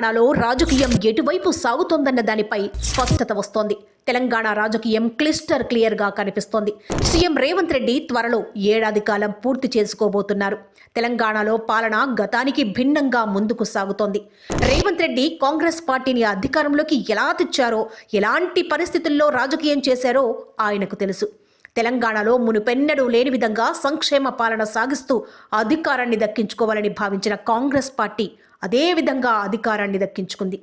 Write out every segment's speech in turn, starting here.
తెలంగాణలో రాజకీయం ఎటువైపు సాగుతోందన్న దానిపై స్పష్టత వస్తోంది. తెలంగాణ రాజకీయం క్లిస్టర్ క్లియర్గా కనిపిస్తోంది. సీఎం రేవంత్ రెడ్డి త్వరలో ఏడాది కాలం పూర్తి చేసుకోబోతున్నారు. తెలంగాణలో పాలన గతానికి భిన్నంగా ముందుకు సాగుతోంది. రేవంత్ రెడ్డి కాంగ్రెస్ పార్టీని అధికారంలోకి ఎలా తెచ్చారో ఎలాంటి పరిస్థితుల్లో రాజకీయం చేశారో ఆయనకు తెలుసు. తెలంగాణలో మునుపెన్నడూ లేని విధంగా సంక్షేమ పాలన సాగిస్తూ అధికారాన్ని దక్కించుకోవాలని భావించిన కాంగ్రెస్ పార్టీ అదేవిధంగా అధికారాన్ని దక్కించుకుంది.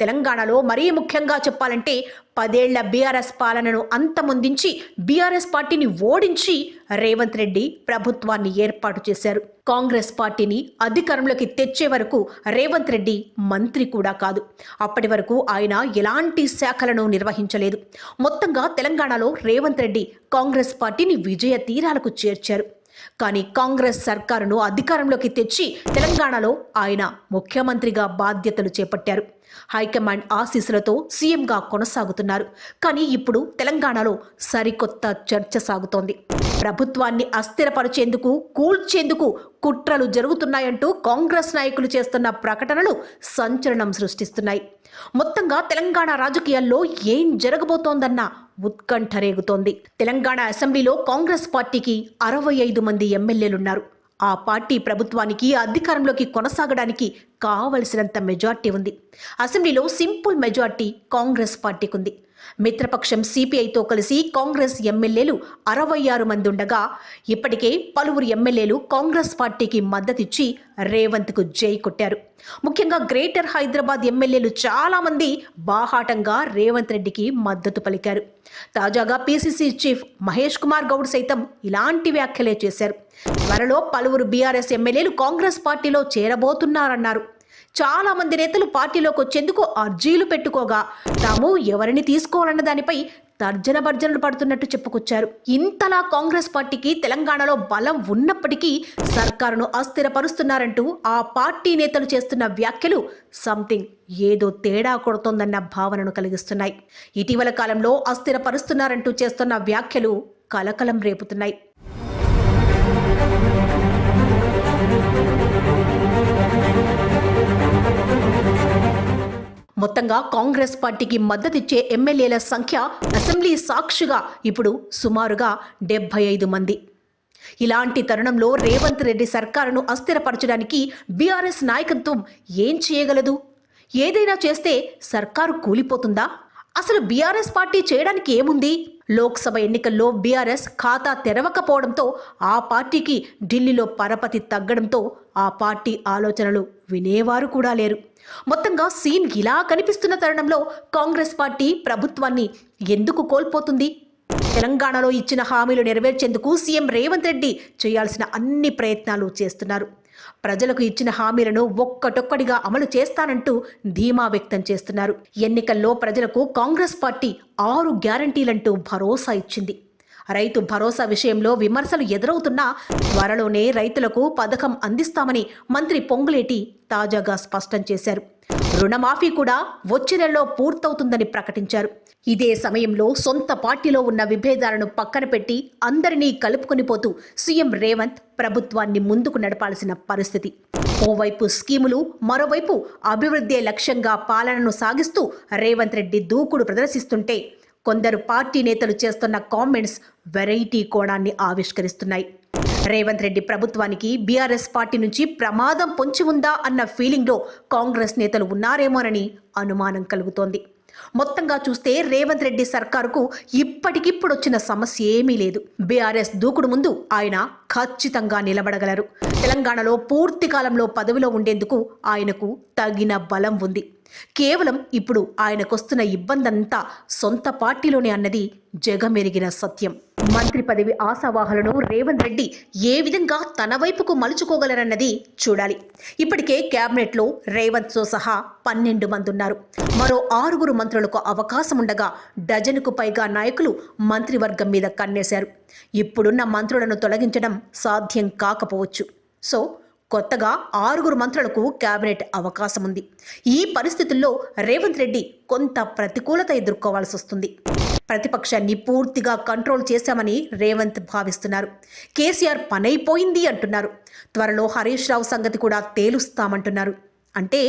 తెలంగాణలో మరీ ముఖ్యంగా చెప్పాలంటే పదేళ్ళ బీఆర్ఎస్ పాలనను అంతమొందించి బీఆర్ఎస్ పార్టీని ఓడించి రేవంత్ రెడ్డి ప్రభుత్వాన్ని ఏర్పాటు చేశారు. కాంగ్రెస్ పార్టీని అధికారంలోకి తెచ్చే వరకు రేవంత్ రెడ్డి మంత్రి కూడా కాదు. అప్పటి వరకు ఆయన ఎలాంటి శాఖలను నిర్వహించలేదు. మొత్తంగా తెలంగాణలో రేవంత్ రెడ్డి కాంగ్రెస్ పార్టీని విజయ తీరాలకు చేర్చారు. కానీ కాంగ్రెస్ సర్కారును అధికారంలోకి తెచ్చి తెలంగాణలో ఆయన ముఖ్యమంత్రిగా బాధ్యతలు చేపట్టారు. హైకమాండ్ ఆశీస్సులతో సీఎంగా కొనసాగుతున్నారు. కానీ ఇప్పుడు తెలంగాణలో సరికొత్త చర్చ సాగుతోంది. ప్రభుత్వాన్ని అస్థిరపరిచేందుకు కూల్చేందుకు కుట్రలు జరుగుతున్నాయంటూ కాంగ్రెస్ నాయకులు చేస్తున్న ప్రకటనలు సంచలనం సృష్టిస్తున్నాయి. మొత్తంగా తెలంగాణ రాజకీయాల్లో ఏం జరగబోతోందన్న ఉత్కంఠ రేగుతోంది. తెలంగాణ అసెంబ్లీలో కాంగ్రెస్ పార్టీకి అరవై ఐదు మంది ఎమ్మెల్యేలున్నారు. ఆ పార్టీ ప్రభుత్వానికి అధికారంలోకి కొనసాగడానికి కావలసినంత మెజార్టీ ఉంది. అసెంబ్లీలో సింపుల్ మెజార్టీ కాంగ్రెస్ పార్టీకి ఉంది మిత్రపక్షం సిపిఐతో కలిసి కాంగ్రెస్ ఎమ్మెల్యేలు అరవై ఆరు మంది ఉండగా ఇప్పటికే పలువురు ఎమ్మెల్యేలు కాంగ్రెస్ పార్టీకి మద్దతిచ్చి రేవంత్కు జై కొట్టారు. ముఖ్యంగా గ్రేటర్ హైదరాబాద్ ఎమ్మెల్యేలు చాలామంది బాహాటంగా రేవంత్ రెడ్డికి మద్దతు పలికారు. తాజాగా పీసీసీ చీఫ్ మహేష్ కుమార్ గౌడ్ సైతం ఇలాంటి వ్యాఖ్యలే చేశారు. త్వరలో పలువురు బీఆర్ఎస్ ఎమ్మెల్యేలు కాంగ్రెస్ పార్టీలో చేరబోతున్నారన్నారు. చాలా మంది నేతలు పార్టీలోకి వచ్చేందుకు అర్జీలు పెట్టుకోగా తాము ఎవరిని తీసుకోవాలన్న దానిపై తర్జన భర్జనలు పడుతున్నట్టు చెప్పుకొచ్చారు. ఇంతలా కాంగ్రెస్ పార్టీకి తెలంగాణలో బలం ఉన్నప్పటికీ సర్కారును అస్థిరపరుస్తున్నారంటూ ఆ పార్టీ నేతలు చేస్తున్న వ్యాఖ్యలు సంథింగ్ ఏదో తేడా కొడుతోందన్న భావనను కలిగిస్తున్నాయి. ఇటీవల కాలంలో అస్థిరపరుస్తున్నారంటూ చేస్తున్న వ్యాఖ్యలు కలకలం రేపుతున్నాయి. మొత్తంగా కాంగ్రెస్ పార్టీకి మద్దతిచ్చే ఎమ్మెల్యేల సంఖ్య అసెంబ్లీ సాక్షిగా ఇప్పుడు సుమారుగా డెబ్బై ఐదు మంది. ఇలాంటి తరుణంలో రేవంత్ రెడ్డి సర్కారును అస్థిరపరచడానికి బీఆర్ఎస్ నాయకత్వం ఏం చేయగలదు? ఏదైనా చేస్తే సర్కారు కూలిపోతుందా? అసలు బీఆర్ఎస్ పార్టీ చేయడానికి ఏముంది? లోక్సభ ఎన్నికల్లో బీఆర్ఎస్ ఖాతా తెరవకపోవడంతో ఆ పార్టీకి ఢిల్లీలో పరపతి తగ్గడంతో ఆ పార్టీ ఆలోచనలు వినేవారు కూడా లేరు. మొత్తంగా సీన్ ఇలా కనిపిస్తున్న తరుణంలో కాంగ్రెస్ పార్టీ ప్రభుత్వాన్ని ఎందుకు కోల్పోతుంది? తెలంగాణలో ఇచ్చిన హామీలు నెరవేర్చేందుకు సీఎం రేవంత్ రెడ్డి చేయాల్సిన అన్ని ప్రయత్నాలు చేస్తున్నారు. ప్రజలకు ఇచ్చిన హామీలను ఒక్కటొక్కటిగా అమలు చేస్తానంటూ ధీమా వ్యక్తం చేస్తున్నారు. ఎన్నికల్లో ప్రజలకు కాంగ్రెస్ పార్టీ ఆరు గ్యారంటీలంటూ భరోసా ఇచ్చింది. రైతు భరోసా విషయంలో విమర్శలు ఎదురవుతున్నా త్వరలోనే రైతులకు పథకం అందిస్తామని మంత్రి పొంగులేటి తాజాగా స్పష్టం చేశారు. రుణమాఫీ కూడా వచ్చే నెలలో పూర్తవుతుందని ప్రకటించారు. ఇదే సమయంలో సొంత పార్టీలో ఉన్న విభేదాలను పక్కన పెట్టి అందరినీ కలుపుకొని పోతూ సీఎం రేవంత్ ప్రభుత్వాన్ని ముందుకు నడపాల్సిన పరిస్థితి. ఓవైపు స్కీములు మరోవైపు అభివృద్ధే లక్ష్యంగా పాలనను సాగిస్తూ రేవంత్ రెడ్డి దూకుడు ప్రదర్శిస్తుంటే కొందరు పార్టీ నేతలు చేస్తున్న కామెంట్స్ వెరైటీ కోణాన్ని ఆవిష్కరిస్తున్నాయి. రేవంత్ రెడ్డి ప్రభుత్వానికి బీఆర్ఎస్ పార్టీ నుంచి ప్రమాదం పొంచి ఉందా అన్న ఫీలింగ్లో కాంగ్రెస్ నేతలు ఉన్నారేమోనని అనుమానం కలుగుతోంది. మొత్తంగా చూస్తే రేవంత్ రెడ్డి సర్కారుకు ఇప్పటికిప్పుడు వచ్చిన సమస్య ఏమీ లేదు. బీఆర్ఎస్ దూకుడు ముందు ఆయన ఖచ్చితంగా నిలబడగలరు. తెలంగాణలో పూర్తి కాలంలో పదవిలో ఉండేందుకు ఆయనకు తగిన బలం ఉంది. కేవలం ఇప్పుడు ఆయనకొస్తున్న ఇబ్బందంతా సొంత పార్టీలోనే అన్నది జగమెరిగిన సత్యం. మంత్రి పదవి ఆశావాహలను రేవంత్ రెడ్డి ఏ విధంగా తన వైపుకు మలుచుకోగలరన్నది చూడాలి. ఇప్పటికే క్యాబినెట్లో రేవంత్తో సహా పన్నెండు మంది ఉన్నారు మరో ఆరుగురు మంత్రులకు అవకాశం ఉండగా డజనుకు పైగా నాయకులు మంత్రివర్గం మీద కన్నేశారు. ఇప్పుడున్న మంత్రులను తొలగించడం సాధ్యం కాకపోవచ్చు. సో కొత్తగా ఆరుగురు మంత్రులకు కేబినెట్ అవకాశం ఉంది ఈ పరిస్థితుల్లో రేవంత్ రెడ్డి కొంత ప్రతికూలత ఎదుర్కోవాల్సి వస్తుంది. ప్రతిపక్షాన్ని పూర్తిగా కంట్రోల్ చేశామని రేవంత్ భావిస్తున్నారు. కేసీఆర్ పనైపోయింది అంటున్నారు. త్వరలో హరీష్ రావు సంగతి కూడా తేలుస్తామంటున్నారు. అంటే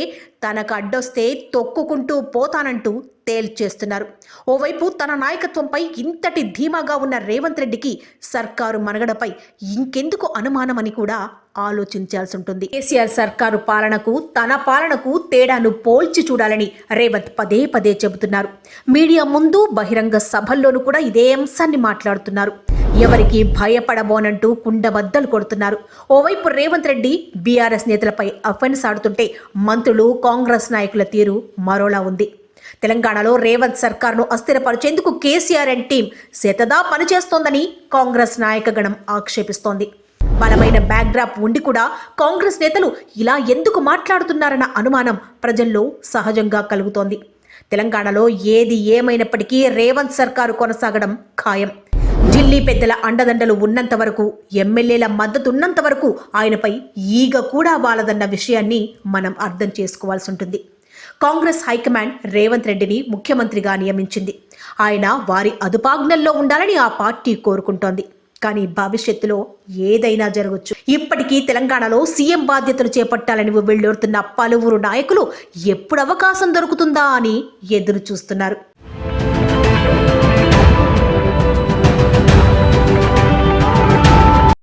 తనకు అడ్డొస్తే తొక్కుకుంటూ పోతానంటూ తేల్చేస్తున్నారు ఓవైపు తన నాయకత్వంపై ఇంతటి ధీమాగా ఉన్న రేవంత్ రెడ్డికి సర్కారు మనగడపై ఇంకెందుకు అనుమానమని కూడా ఆలోచించాల్సి ఉంటుంది కేసీఆర్ సర్కారు పాలనకు తన పాలనకు తేడాను పోల్చి చూడాలని రేవంత్ పదే పదే చెబుతున్నారు. మీడియా ముందు బహిరంగ సభల్లోనూ కూడా ఇదే అంశాన్ని మాట్లాడుతున్నారు. ఎవరికి భయపడబోనంటూ కుండబద్దలు కొడుతున్నారు. ఓవైపు రేవంత్ రెడ్డి బీఆర్ఎస్ నేతలపై అఫెన్స్ ఆడుతుంటే మంత్రులు కాంగ్రెస్ నాయకుల తీరు మరోలా ఉంది. తెలంగాణలో రేవంత్ సర్కార్ను అస్థిరపరిచేందుకు కేసీఆర్ అండ్ టీం శతదా పనిచేస్తోందని కాంగ్రెస్ నాయకగణం ఆక్షేపిస్తోంది. బలమైన బ్యాక్డ్రాప్ ఉండి కూడా కాంగ్రెస్ నేతలు ఇలా ఎందుకు మాట్లాడుతున్నారన్న అనుమానం ప్రజల్లో సహజంగా కలుగుతోంది. తెలంగాణలో ఏది ఏమైనప్పటికీ రేవంత్ సర్కారు కొనసాగడం ఖాయం. ఢిల్లీ పెద్దల అండదండలు ఉన్నంత వరకు ఎమ్మెల్యేల మద్దతు ఉన్నంత వరకు ఆయనపై ఈగ కూడా వాలదన్న విషయాన్ని మనం అర్థం చేసుకోవాల్సి ఉంటుంది. కాంగ్రెస్ హైకమాండ్ రేవంత్ రెడ్డిని ముఖ్యమంత్రిగా నియమించింది. ఆయన వారి అదుపాజ్ఞల్లో ఉండాలని ఆ పార్టీ కోరుకుంటోంది. కానీ భవిష్యత్తులో ఏదైనా జరగచ్చు. ఇప్పటికీ తెలంగాణలో సీఎం బాధ్యతలు చేపట్టాలని వెళ్ళొడుతున్న పలువురు నాయకులు ఎప్పుడు అవకాశం దొరుకుతుందా అని ఎదురు చూస్తున్నారు